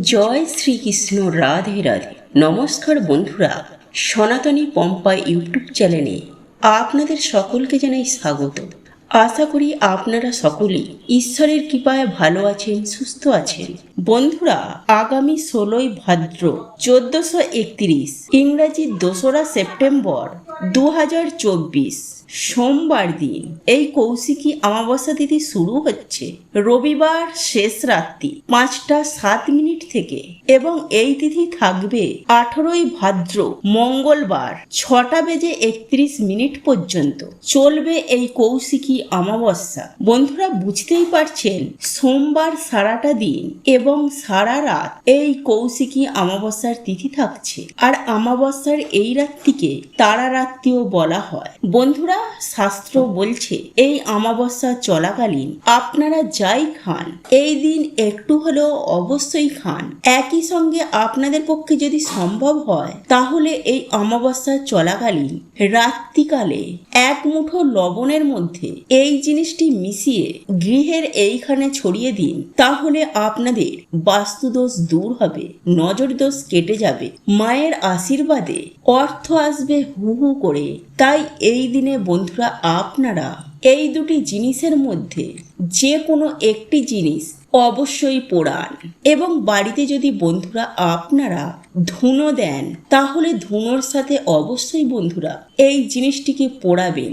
জয় শ্রীকৃষ্ণ রাধে রাধে। নমস্কার বন্ধুরা, সনাতনী পম্পা ইউটিউব চ্যানেলে আপনাদের সকলকে জানাই স্বাগত। আশা করি আপনারা সকলেই ঈশ্বরের কৃপায় ভালো আছেন, সুস্থ আছেন। বন্ধুরা, আগামী ষোলোই ভাদ্র চোদ্দশো একত্রিশ, ইংরাজি দোসরা সেপ্টেম্বর দু হাজার চব্বিশ, সোমবার দিন। এই কৌশিকী অমাবস্যা তিথি শুরু হচ্ছে। রবিবার শেষ রাত্রি, পাঁচটা সাত মিনিট থেকে। এবং এই তিথি থাকবে আঠারোই ভাদ্র, মঙ্গলবার, ছটা বেজে একত্রিশ মিনিট পর্যন্ত। চলবে এই কৌশিকী অমাবস্যা। বন্ধুরা, বুঝতেই পারছেন, সোমবার সারাটা দিন এবং সারা রাত এই কৌশিকী অমাবস্যার তিথি থাকছে। আর অমাবস্যার এই রাত্রিকে তারা রাত্রিও বলা হয়। বন্ধুরা, শাস্ত্র বলছে, এই অমাবস্যা চলাকালীন আপনারা যাই খান, এই দিন একটু হলেও অবশ্যই খান। একই সঙ্গে আপনাদের পক্ষে যদি সম্ভব হয়, তাহলে এই অমাবস্যা চলাকালীন রাত্রিকালে এক মুঠো লবণের মধ্যে এই জিনিসটি মিশিয়ে গৃহের এইখানে ছড়িয়ে দিন, তাহলে আপনাদের বাস্তুদোষ দূর হবে নজর দোষ কেটে যাবে। মায়ের আশীর্বাদে অর্থ আসবে হু হু করে, তাই এই দিনে বন্ধুরা আপনারা এই দুটি জিনিসের মধ্যে যে কোনো একটি জিনিস অবশ্যই পোড়ান। এবং বাড়িতে যদি বন্ধুরা আপনারা ধুনো দেন, তাহলে ধুনোর সাথে অবশ্যই বন্ধুরা এই জিনিসটিকে পোড়াবেন।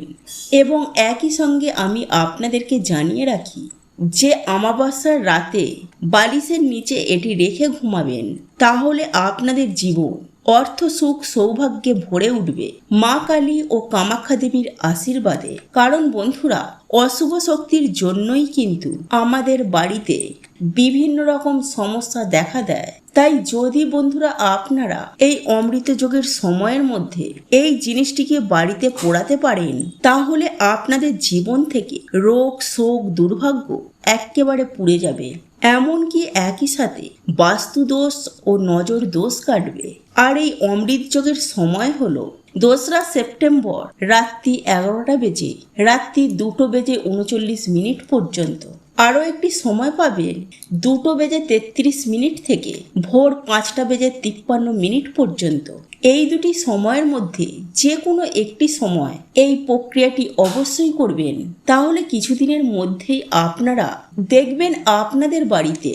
এবং একই সঙ্গে আমি আপনাদেরকে জানিয়ে রাখি যে আমাবস্যার রাতে বালিশের নিচে এটি রেখে ঘুমাবেন, তাহলে আপনাদের জীবন অর্থ সুখ সৌভাগ্যে ভরে উঠবে। মা কালী ও কামাখ্যা দেবীর আশীর্বাদে। কারণ বন্ধুরা, অশুভ শক্তির জন্যই কিন্তু আমাদের বাড়িতে বিভিন্ন রকম সমস্যা দেখা দেয়। তাই যদি বন্ধুরা আপনারা এই অমৃত যোগের সময়ের মধ্যে এই জিনিসটিকে বাড়িতে পোড়াতে পারেন, তাহলে আপনাদের জীবন থেকে রোগ, শোক, দুর্ভাগ্য একেবারে পুড়ে যাবে। এমনকি একই সাথে বাস্তু দোষ ও নজর দোষ কাটবে। আর এই অমৃত যোগের সময় হলো দোসরা সেপ্টেম্বর রাত্রি এগারোটা বেজে, রাত্রি দুটো বেজে উনচল্লিশ মিনিট পর্যন্ত। আরও একটি সময় পাবেন দুটো বেজে তেত্রিশ মিনিট থেকে ভোর পাঁচটা বেজে তিপ্পান্ন মিনিট পর্যন্ত। এই দুটি সময়ের মধ্যে যে কোনো একটি সময় এই প্রক্রিয়াটি অবশ্যই করবেন। তাহলে কিছুদিনের মধ্যেই আপনারা দেখবেন আপনাদের বাড়িতে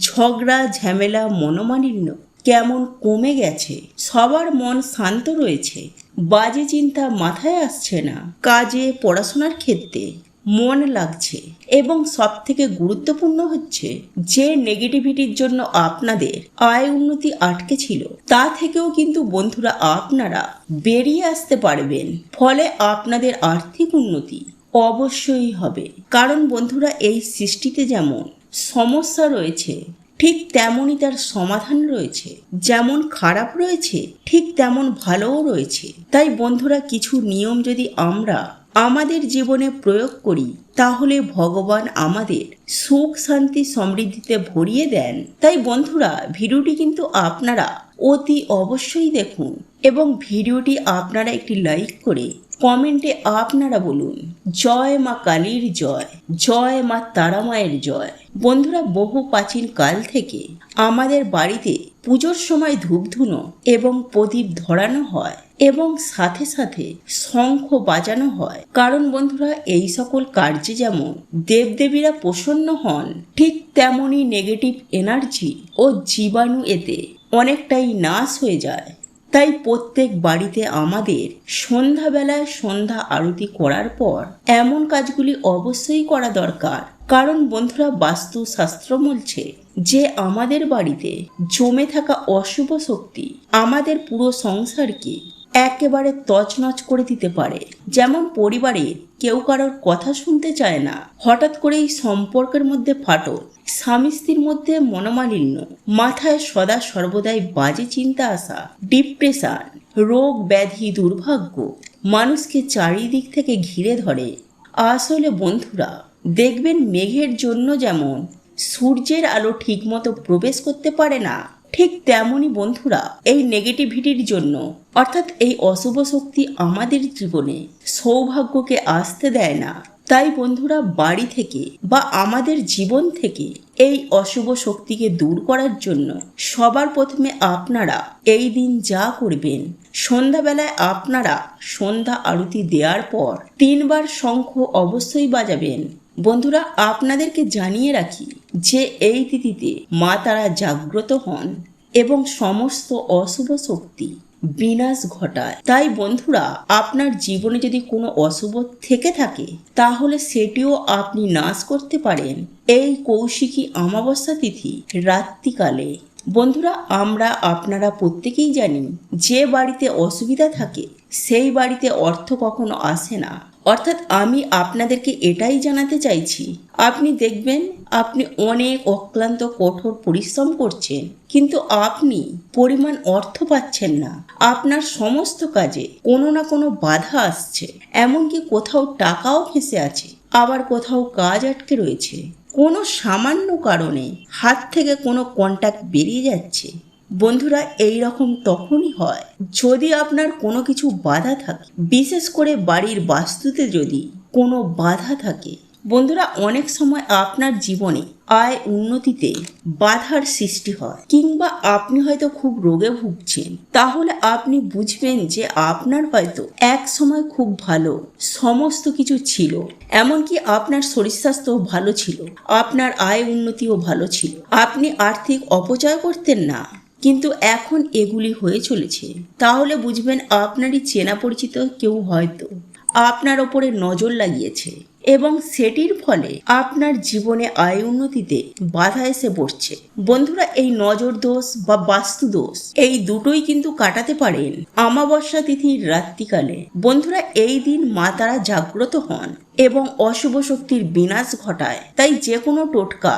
ঝগড়া, ঝামেলা, মনোমালিন্য কেমন কমে গেছে? সবার মন শান্ত রয়েছে। বাজে চিন্তা মাথায় আসছে না। কাজে, পড়াশোনার ক্ষেত্রে মন লাগছে এবং সব থেকে গুরুত্বপূর্ণ হচ্ছে যে নেগেটিভিটির জন্য আপনাদের আয় উন্নতি আটকে ছিল, তা থেকেও কিন্তু বন্ধুরা আপনারা বেরিয়ে আসতে পারবেন। ফলে আপনাদের আর্থিক উন্নতি অবশ্যই হবে। কারণ বন্ধুরা, এই সৃষ্টিতে যেমন সমস্যা রয়েছে ঠিক তেমনই তার সমাধান রয়েছে। যেমন খারাপ রয়েছে, ঠিক তেমন ভালোও রয়েছে। তাই বন্ধুরা, কিছু নিয়ম যদি আমরা আমাদের জীবনে প্রয়োগ করি, তাহলে ভগবান আমাদের সুখ, শান্তি, সমৃদ্ধিতে ভরিয়ে দেন। তাই বন্ধুরা, ভিডিওটি কিন্তু আপনারা অতি অবশ্যই দেখুন এবং ভিডিওটি আপনারা একটি লাইক করে কমেন্টে আপনারা বলুন, জয় মা কালীর জয় জয় মা তারা মায়ের জয়। বন্ধুরা, বহু প্রাচীন কাল থেকে আমাদের বাড়িতে পুজোর সময় ধূপধুনো এবং প্রদীপ ধরানো হয় এবং সাথে সাথে শঙ্খ বাজানো হয়। কারণ বন্ধুরা, এই সকল কার্যে যেমন দেবদেবীরা প্রসন্ন হন, ঠিক তেমনই নেগেটিভ এনার্জি ও জীবাণু এতে অনেকটাই নাশ হয়ে যায়। তাই প্রত্যেক বাড়িতে আমাদের সন্ধ্যাবেলায় সন্ধ্যা আরতি করার পর এমন কাজগুলি অবশ্যই করা দরকার। কারণ বন্ধুরা বাস্তু শাস্ত্র বলছে যে আমাদের বাড়িতে জমে থাকা অশুভ শক্তি আমাদের পুরো সংসারকে একেবারে তছনছ করে দিতে পারে। যেমন পরিবারে কেউ কারোর কথা শুনতে চায় না। হঠাৎ করেই সম্পর্কের মধ্যে ফাটল। স্বামী স্ত্রীর মধ্যে মনোমালিন্য। মাথায় সদা সর্বদাই বাজে চিন্তা আসা ডিপ্রেশন, রোগ ব্যাধি দুর্ভাগ্য। মানুষকে চারিদিক থেকে ঘিরে ধরে। আসলে বন্ধুরা, দেখবেন মেঘের জন্য যেমন সূর্যের আলো ঠিকমতো প্রবেশ করতে পারে না। ঠিক তেমনই বন্ধুরা, এই নেগেটিভিটির জন্য, অর্থাৎ এই অশুভ শক্তি আমাদের জীবনে সৌভাগ্যকে আসতে দেয় না। তাই বন্ধুরা, বাড়ি থেকে বা আমাদের জীবন থেকে এই অশুভ শক্তিকে দূর করার জন্য সবার প্রথমে আপনারা এই দিন যা করবেন, সন্ধ্যাবেলায় আপনারা সন্ধ্যা আরতি দেওয়ার পর তিনবার শঙ্খ অবশ্যই বাজাবেন। বন্ধুরা, আপনাদেরকে জানিয়ে রাখি যে এই তিথিতে মা তারা জাগ্রত হন এবং সমস্ত অশুভ শক্তি বিনাশ ঘটায়। তাই বন্ধুরা, আপনার জীবনে যদি কোনো অশুভ থেকে থাকে, তাহলে সেটিও আপনি নাশ করতে পারেন এই কৌশিকী অমাবস্যা তিথি রাত্রিকালে। বন্ধুরা, আমরা আপনারা প্রত্যেকেই জানি, যে বাড়িতে অসুবিধা থাকে, সেই বাড়িতে অর্থ কখনো আসে না। অর্থাৎ আমি আপনাদেরকে এটাই জানাতে চাইছি, আপনি দেখবেন আপনি অনেক অক্লান্ত, কঠোর পরিশ্রম করছেন, কিন্তু আপনি পরিমাণ অর্থ পাচ্ছেন না। আপনার সমস্ত কাজে কোনো না কোনো বাধা আসছে। এমনকি কোথাও টাকাও ফেঁসে আছে, আবার কোথাও কাজ আটকে রয়েছে। কোনো সামান্য কারণে হাত থেকে কোনো কন্ট্যাক্ট বেরিয়ে যাচ্ছে। বন্ধুরা এই রকম তখনই হয় যদি আপনার কোনো কিছু বাধা থাকে। বিশেষ করে বাড়ির বাস্তুতে যদি কোনো বাধা থাকে। বন্ধুরা, অনেক সময় আপনার জীবনে আয় উন্নতিতে বাধার সৃষ্টি হয়। কিংবা আপনি হয়তো খুব রোগে ভুগছেন। তাহলে আপনি বুঝবেন যে আপনার হয়তো এক সময় খুব ভালো সমস্ত কিছু ছিল। এমনকি আপনার শরীর স্বাস্থ্য ভালো ছিল। আপনার আয় উন্নতিও ভালো ছিল। আপনি আর্থিক অপচয় করতেন না। কিন্তু এখন এগুলি হয়ে চলেছে। তাহলে বুঝবেন আপনারই চেনা পরিচিত কেউ হয়তো আপনার ওপরে নজর লাগিয়েছে এবং সেটির ফলে আপনার জীবনে আয় উন্নতিতে বাধা এসে পড়ছে। বন্ধুরা, এই নজর দোষ বা বাস্তু দোষ, এই দুটোই কিন্তু কাটাতে পারেন আমাবস্যা তিথির রাত্রিকালে। বন্ধুরা, এই দিন মা তারা জাগ্রত হন এবং অশুভ শক্তির বিনাশ ঘটায়। তাই যে কোনো টোটকা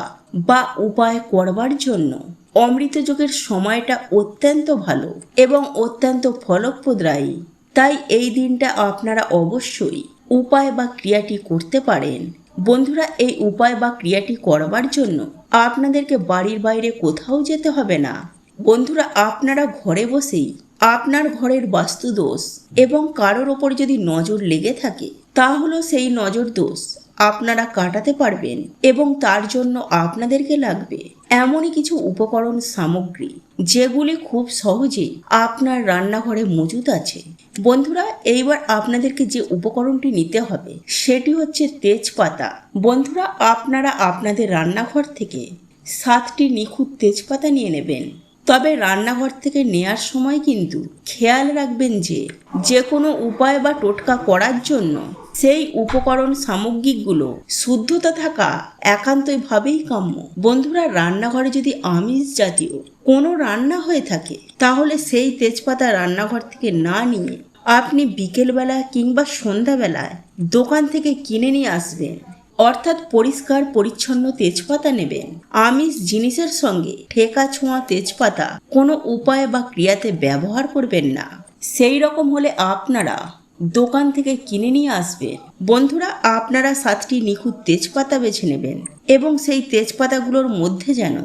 বা উপায় করবার জন্য অমৃত যোগের সময়টা অত্যন্ত ভালো এবং অত্যন্ত ফলপ্রদায়ী তাই এই দিনটা আপনারা অবশ্যই উপায় বা ক্রিয়াটি করতে পারেন। বন্ধুরা, এই উপায় বা ক্রিয়াটি করবার জন্য আপনাদেরকে বাড়ির বাইরে কোথাও যেতে হবে না। বন্ধুরা, আপনারা ঘরে বসেই আপনার ঘরের বাস্তুদোষ এবং কারোর ওপর যদি নজর লেগে থাকে তা তাহলেও সেই নজর দোষ আপনারা কাটাতে পারবেন এবং তার জন্য আপনাদেরকে লাগবে এমনই কিছু উপকরণ সামগ্রী, যেগুলি খুব সহজেই আপনার রান্নাঘরে মজুদ আছে। বন্ধুরা, এইবার আপনাদেরকে যে উপকরণটি নিতে হবে, সেটি হচ্ছে তেজপাতা। বন্ধুরা, আপনারা আপনাদের রান্নাঘর থেকে সাতটি নিখুঁত তেজপাতা নিয়ে নেবেন। তবে রান্নাঘর থেকে নেয়ার সময় কিন্তু খেয়াল রাখবেন যে যে কোনো উপায় বা টোটকা করার জন্য সেই উপকরণ সামগ্রিকগুলো শুদ্ধতা থাকা একান্তইভাবেই কাম্য। বন্ধুরা, রান্নাঘরে যদি আমিষ জাতীয় কোনো রান্না হয়ে থাকে, তাহলে সেই তেজপাতা রান্নাঘর থেকে না নিয়ে আপনি বিকেলবেলা কিংবা সন্ধ্যাবেলায় দোকান থেকে কিনে নিয়ে আসবেন। অর্থাৎ পরিষ্কার, পরিচ্ছন্ন তেজপাতা নেবেন। আমিষ জিনিসের সঙ্গে ঠেকা ছোঁয়া তেজপাতা কোনো উপায় বা ক্রিয়াতে ব্যবহার করবেন না। সেই রকম হলে আপনারা দোকান থেকে কিনে নিয়ে আসবেন। বন্ধুরা, আপনারা সাতটি নিখুঁত তেজপাতা বেছে নেবেন এবং সেই তেজপাতাগুলোর মধ্যে যেন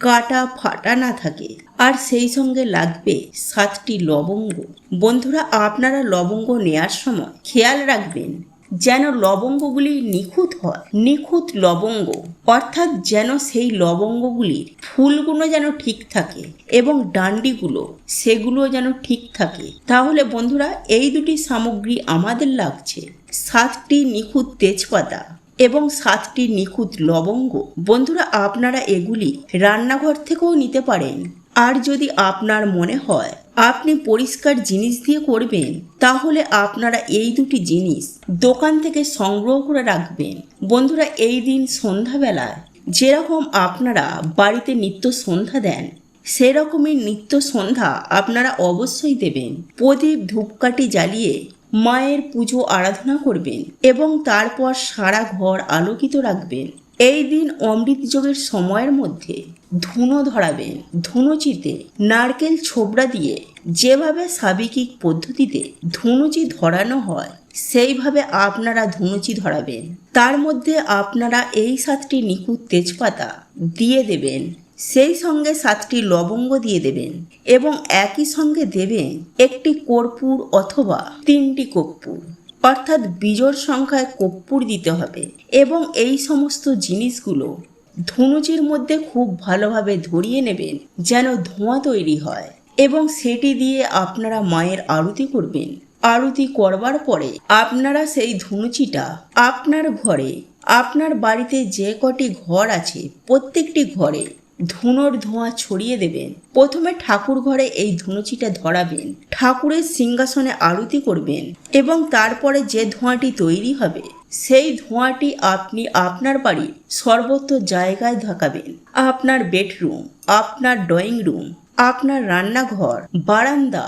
কাটা, ফাটা না থাকে। আর সেই সঙ্গে লাগবে সাতটি লবঙ্গ। বন্ধুরা, আপনারা লবঙ্গ নেয়ার সময় খেয়াল রাখবেন যেন লবঙ্গগুলি নিখুঁত হয়, নিখুঁত লবঙ্গ, অর্থাৎ যেন সেই লবঙ্গগুলির ফুলগুলো যেন ঠিক থাকে এবং ডান্ডিগুলো সেগুলো যেন ঠিক থাকে। তাহলে বন্ধুরা, এই দুটি সামগ্রী আমাদের লাগছে। সাতটি নিখুঁত তেজপাতা এবং সাতটি নিখুঁত লবঙ্গ। বন্ধুরা, আপনারা এগুলি রান্নাঘর থেকেও নিতে পারেন। আর যদি আপনার মনে হয় আপনি পরিষ্কার জিনিস দিয়ে করবেন, তাহলে আপনারা এই দুটি জিনিস দোকান থেকে সংগ্রহ করে রাখবেন। বন্ধুরা, এই দিন সন্ধ্যাবেলায় যেরকম আপনারা বাড়িতে নিত্য সন্ধ্যা দেন, সেরকমই নিত্য সন্ধ্যা আপনারা অবশ্যই দেবেন। প্রদীপ ধূপকাঠি জ্বালিয়ে মায়ের পুজো আরাধনা করবেন এবং তারপর সারা ঘর আলোকিত রাখবেন। এই দিন অমৃত যোগের সময়ের মধ্যে ধুনো ধরাবেন ধুনুচিতে নারকেল ছোবড়া দিয়ে যেভাবে সাবিকিক পদ্ধতিতে ধুনুচি ধরানো হয়, সেইভাবে আপনারা ধুনুচি ধরাবেন। তার মধ্যে আপনারা এই সাতটি নিখুঁত তেজপাতা দিয়ে দেবেন, সেই সঙ্গে সাতটি লবঙ্গ দিয়ে দেবেন এবং একই সঙ্গে দেবেন একটি কর্পূর অথবা তিনটি কর্পূর। অর্থাৎ বিজোড় সংখ্যায় কর্পূর দিতে হবে এবং এই সমস্ত জিনিসগুলো ধনুচির মধ্যে খুব ভালোভাবে ধরিয়ে নেবেন, যেন ধোঁয়া তৈরি হয়। এবং সেটি দিয়ে আপনারা মায়ের আরতি করবেন। আরতি করবার পরে আপনারা সেই ধনুচিটা আপনার ঘরে, আপনার বাড়িতে যে কটি ঘর আছে, প্রত্যেকটি ঘরে ধুনোর ধোঁয়া ছড়িয়ে দেবেন। প্রথমে ঠাকুর ঘরে এই ধুনুচিটা ধরাবেন। ঠাকুরের সিংহাসনে আরতি করবেন এবং তারপরে যে ধোঁয়াটি তৈরি হবে, সেই ধোঁয়াটি আপনি আপনার বাড়ির সর্বত্র জায়গায় ঢাকাবেন। আপনার বেডরুম, আপনার ড্রয়িং রুম, আপনার রান্নাঘর, বারান্দা,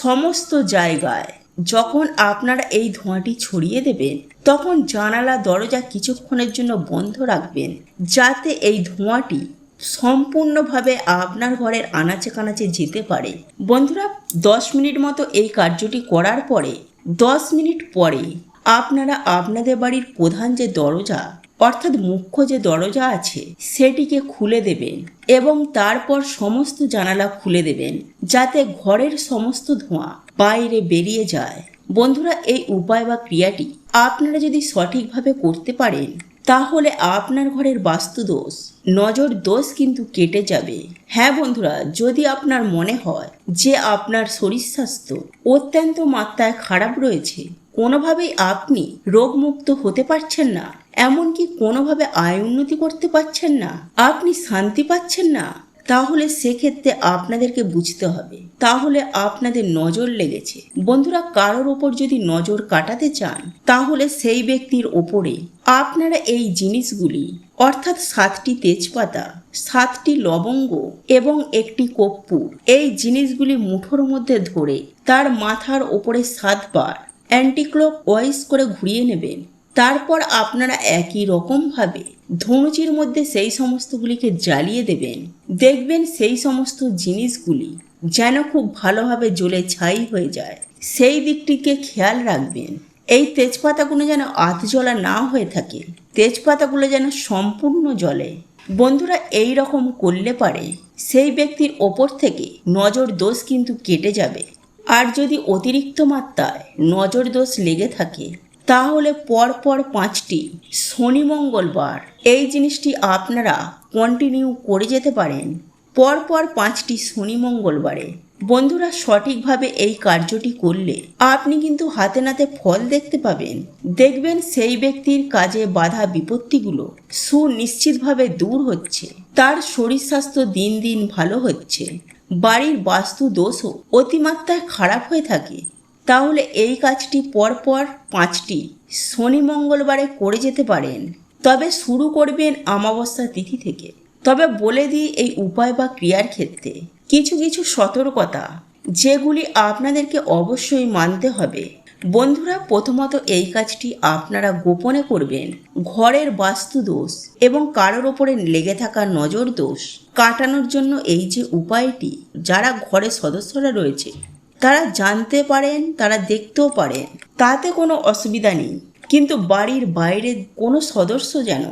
সমস্ত জায়গায় যখন আপনারা এই ধোঁয়াটি ছড়িয়ে দেবেন, তখন জানালা, দরজা কিছুক্ষণের জন্য বন্ধ রাখবেন, যাতে এই ধোঁয়াটি সম্পূর্ণভাবে আপনার ঘরের আনাচে কানাচে যেতে পারে। বন্ধুরা, দশ মিনিট মতো এই কার্যটি করার পরে, দশ মিনিট পরে আপনারা আপনাদের বাড়ির প্রধান যে দরজা, অর্থাৎ মুখ্য যে দরজা আছে, সেটিকে খুলে দেবেন এবং তারপর সমস্ত জানালা খুলে দেবেন যাতে ঘরের সমস্ত ধোঁয়া বাইরে বেরিয়ে যায়। বন্ধুরা, এই উপায় বা ক্রিয়াটি আপনারা যদি সঠিকভাবে করতে পারেন তাহলে আপনার ঘরের বাস্তু দোষ নজর দোষ কিন্তু কেটে যাবে। হ্যাঁ বন্ধুরা, যদি আপনার মনে হয় যে আপনার শরীর স্বাস্থ্য অত্যন্ত মাত্রায় খারাপ রয়েছে, কোনোভাবেই আপনি রোগমুক্ত হতে পারছেন না, এমনকি কোনোভাবে আয় উন্নতি করতে পারছেন না, আপনি শান্তি পাচ্ছেন না তাহলে সেক্ষেত্রে আপনাদেরকে বুঝতে হবে। তাহলে আপনাদের নজর লেগেছে। বন্ধুরা, কারোর ওপর যদি নজর কাটাতে চান, তাহলে সেই ব্যক্তির ওপরে আপনারা এই জিনিসগুলি, অর্থাৎ সাতটি তেজপাতা, সাতটি লবঙ্গ এবং একটি কর্পূর, এই জিনিসগুলি মুঠোর মধ্যে ধরে তার মাথার ওপরে সাতবার অ্যান্টিক্লক ওয়াইজ করে ঘুরিয়ে নেবেন। তারপর আপনারা একই রকমভাবে ধনুচির মধ্যে সেই সমস্তগুলিকে জ্বালিয়ে দেবেন। দেখবেন সেই সমস্ত জিনিসগুলি যেন খুব ভালোভাবে জ্বলে ছাই হয়ে যায়। সেই দিকটিকে খেয়াল রাখবেন। এই তেজপাতাগুলো যেন আধ জ্বলা না হয়ে থাকে। তেজপাতাগুলো যেন সম্পূর্ণ জলে বন্ধুরা, এই রকম করলে পারে সেই ব্যক্তির ওপর থেকে নজর দোষ কিন্তু কেটে যাবে। আর যদি অতিরিক্ত মাত্রায় নজর দোষ লেগে থাকে তাহলে পরপর পাঁচটি। শনি মঙ্গলবার। এই জিনিসটি আপনারা কন্টিনিউ করে যেতে পারেন। পরপর পাঁচটি শনি মঙ্গলবারে। বন্ধুরা, সঠিকভাবে এই কার্যটি করলে আপনি কিন্তু হাতে নাতে ফল দেখতে পাবেন। দেখবেন সেই ব্যক্তির কাজে বাধা বিপত্তিগুলো সুনিশ্চিতভাবে দূর হচ্ছে। তার শরীর স্বাস্থ্য দিন দিন ভালো হচ্ছে। বাড়ির বাস্তু দোষও অতিমাত্রায় খারাপ হয়ে থাকে। তাহলে এই কাজটি পরপর পাঁচটি। শনি মঙ্গলবারে করে যেতে পারেন। তবে শুরু করবেন অমাবস্যা তিথি থেকে। তবে বলে দিই এই উপায় বা ক্রিয়ার ক্ষেত্রে। কিছু কিছু সতর্কতা, যেগুলি আপনাদেরকে অবশ্যই মানতে হবে। বন্ধুরা, প্রথমত এই কাজটি আপনারা গোপনে করবেন। ঘরের বাস্তু দোষ এবং কারোর ওপরে লেগে থাকা নজর দোষ কাটানোর জন্য এই যে উপায়টি, যারা ঘরের সদস্যরা রয়েছে তারা জানতে পারেন, তারা দেখতেও পারেন। তাতে কোনো অসুবিধা নেই। কিন্তু বাড়ির বাইরের কোনো সদস্য যেন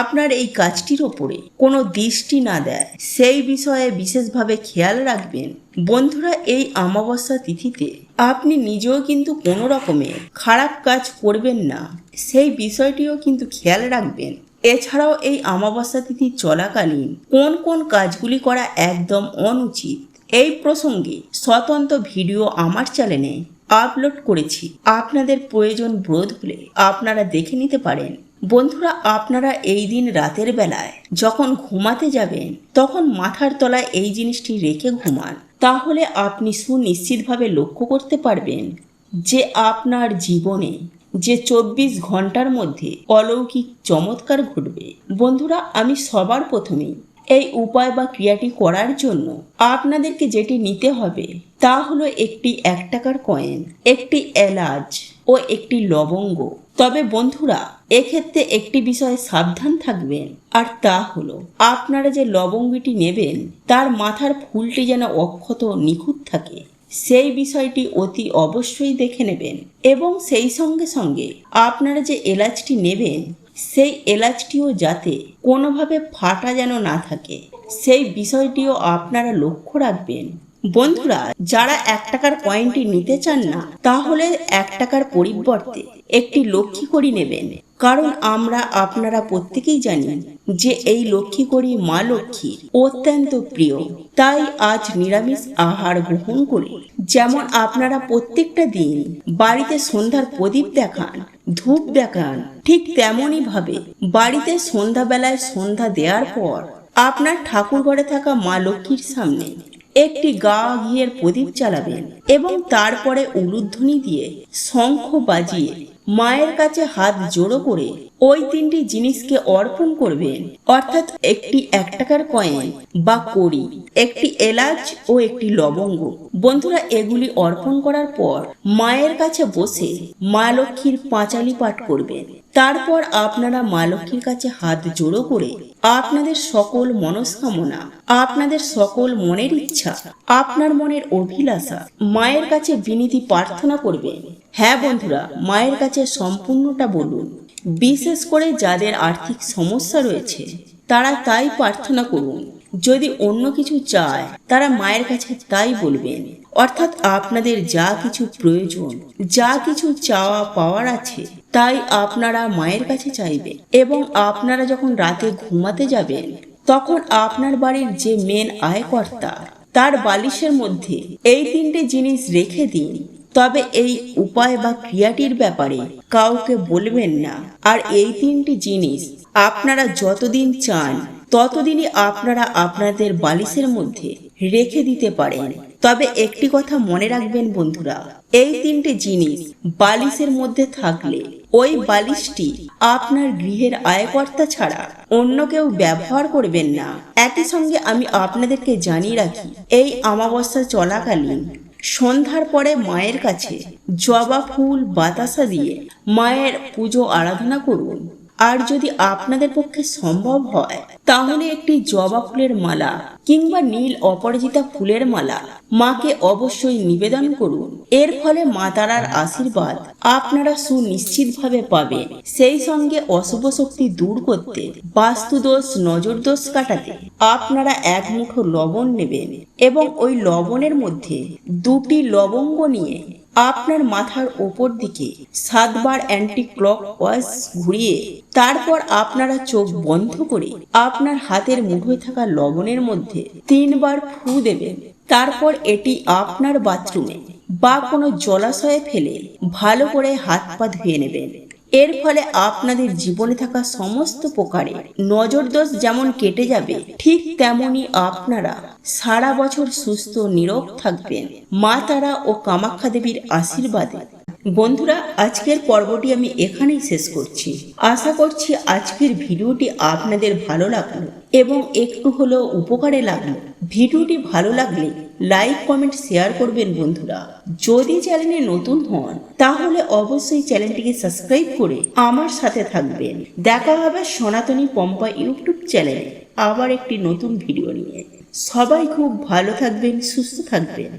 আপনার এই কাজটির ওপরে কোনো দৃষ্টি না দেয়, সেই বিষয়ে বিশেষভাবে খেয়াল রাখবেন। বন্ধুরা, এই অমাবস্যা তিথিতে আপনি নিজেও কিন্তু কোনো রকমের খারাপ কাজ করবেন না। সেই বিষয়টিও কিন্তু খেয়াল রাখবেন। এছাড়াও এই অমাবস্যা তিথি চলাকালীন কোন কোন কাজগুলি করা একদম অনুচিত, এই প্রসঙ্গে স্বতন্ত্র ভিডিও আমার চ্যানেলে আপলোড করেছি। আপনাদের প্রয়োজন বোধ হলে আপনারা দেখে নিতে পারেন। বন্ধুরা, আপনারা এই দিন রাতের বেলায় যখন ঘুমাতে যাবেন, তখন মাথার তলায় এই জিনিসটি রেখে ঘুমান। তাহলে আপনি সুনিশ্চিতভাবে লক্ষ্য করতে পারবেন যে আপনার জীবনে যে চব্বিশ ঘণ্টার মধ্যে অলৌকিক চমৎকার ঘটবে। বন্ধুরা, আমি সবার প্রথমেই এই উপায় বা ক্রিয়াটি করার জন্য আপনাদেরকে যেটি নিতে হবে তা হলো একটি এক টাকার কয়েন একটি এলাচ ও একটি লবঙ্গ। তবে বন্ধুরা, এক্ষেত্রে একটি বিষয়ে সাবধান থাকবেন। আর তা হলো, আপনারা যে লবঙ্গটি নেবেন, তার মাথার ফুলটি যেন অক্ষত নিখুঁত থাকে, সেই বিষয়টি অতি অবশ্যই দেখে নেবেন। এবং সেই সঙ্গে সঙ্গে আপনারা যে এলাচটি নেবেন সেই এলাচটিও যাতে কোনোভাবে ফাটা যেন না থাকে, সেই বিষয়টিও আপনারা লক্ষ্য রাখবেন। বন্ধুরা, যারা এক টাকার কয়েনটি নিতে চান না, তাহলে এক টাকার পরিবর্তে একটি লক্ষ্মী করি নেবেন। কারণ আমরা আপনারা প্রত্যেকেই জানি যে এই লক্ষ্মী করি মা লক্ষ্মী অত্যন্ত প্রিয়। তাই আজ নিরামিষ আহার গ্রহণ করে যেমন আপনারা প্রত্যেকটা দিন বাড়িতে সন্ধ্যার প্রদীপ দেখান ধূপ দেখান। ঠিক তেমনই ভাবে বাড়িতে সন্ধ্যাবেলায় সন্ধ্যা দেওয়ার পর আপনার ঠাকুর ঘরে থাকা মা লক্ষ্মীর সামনে একটি গা ঘিয়ের প্রদীপ চালাবেন এবং তারপরে উলুধ্বনি দিয়ে শঙ্খ বাজিয়ে মায়ের কাছে হাত জোড়ো করে ওই তিনটি জিনিসকে অর্পণ করবেন অর্থাৎ একটি এক টাকার কয়েন বা কড়ি, একটি এলাচ ও একটি লবঙ্গ। বন্ধুরা, এগুলি অর্পণ করার পর মায়ের কাছে বসে মা লক্ষ্মীর পাঁচালি পাঠ করবেন। তারপর আপনারা মা লক্ষ্মীর কাছে হাত জোড়ো করে আপনাদের সকল মনস্কামনা, আপনাদের সকল মনের ইচ্ছা, আপনার মনের অভিলাষা মায়ের কাছে বিনীতি প্রার্থনা করবেন। হ্যাঁ বন্ধুরা, মায়ের কাছে সম্পূর্ণটা বলুন। বিশেষ করে যাদের আর্থিক সমস্যা রয়েছে, তারা তাই প্রার্থনা করুন। যদি অন্য কিছু চায়, তারা মায়ের কাছে তাই বলবেন। অর্থাৎ আপনাদের যা কিছু প্রয়োজন, যা কিছু চাওয়া পাওয়ার আছে তাই আপনারা মায়ের কাছে চাইবে এবং আপনারা যখন রাতে ঘুমাতে যাবেন, তখন আপনার বাড়ির যে মেন আয়কর্তা, তার বালিশের মধ্যে এই তিনটে জিনিস রেখে দিন। তবে এই উপায় বা ক্রিয়াটির ব্যাপারে কাউকে বলবেন না। আর এই তিনটি জিনিস আপনারা যতদিন চান, ততদিনই আপনারা আপনাদের বালিশের মধ্যে রেখে দিতে পারেন। তবে একটি কথা মনে রাখবেন বন্ধুরা এই তিনটে জিনিস বালিশের মধ্যে থাকলে ওই বালিশটি আপনার গৃহের আয়কর্তা ছাড়া অন্য কেউ ব্যবহার করবেন না। একই সঙ্গে আমি আপনাদেরকে জানিয়ে রাখি, এই অমাবস্যা চলাকালীন সন্ধ্যার পরে মায়ের কাছে জবা ফুল, বাতাসা দিয়ে মায়ের পুজো আরাধনা করুন। আর যদি আপনাদের পক্ষে সম্ভব হয়, তাহলে একটি জবা ফুলের মালা কিংবা নীল অপরাজিতা ফুলের মালা মাকে অবশ্যই নিবেদন করুন। এর ফলে মা তারার আশীর্বাদ আপনারা সুনিশ্চিতভাবে পাবেন। সেই সঙ্গে অশুভ শক্তি দূর করতে, বাস্তুদোষ নজর দোষ কাটাতে আপনারা এক মুঠো লবণ নেবেন এবং ওই লবণের মধ্যে দুটি লবঙ্গ নিয়ে আপনার মাথার ওপর দিকে সাতবার অ্যান্টি ক্লক ওয়াইজ ঘুরিয়ে, তারপর আপনারা চোখ বন্ধ করে আপনার হাতের মুঠোয় থাকা লবণের মধ্যে তিনবার ফু দেবেন। তারপর এটি আপনার বাথরুমে বা কোনো জলাশয়ে ফেলে ভালো করে হাত পা ধুয়ে নেবেন। এর ফলে আপনাদের জীবনে থাকা সমস্ত প্রকারে নজরদোষ যেমন কেটে যাবে, ঠিক তেমনি আপনারা সারা বছর সুস্থ নীরব থাকবেন। মা তারা ও কামাখ্যা দেবীর আশীর্বাদে। বন্ধুরা, আজকের পর্বটি আমি এখানেই শেষ করছি। আশা করছি আজকের ভিডিওটি আপনাদের ভালো লাগল। এবং একটু হলেও উপকারে লাগল। ভিডিওটি ভালো লাগলে লাইক কমেন্ট শেয়ার করবেন বন্ধুরা। যদি চ্যানেলে নতুন হন, তাহলে অবশ্যই চ্যানেলটিকে সাবস্ক্রাইব করে আমার সাথে থাকবেন। দেখা হবে সনাতনী পম্পা ইউটিউব চ্যানেলে আবার একটি নতুন ভিডিও নিয়ে। সবাই খুব ভালো থাকবেন, সুস্থ থাকবেন।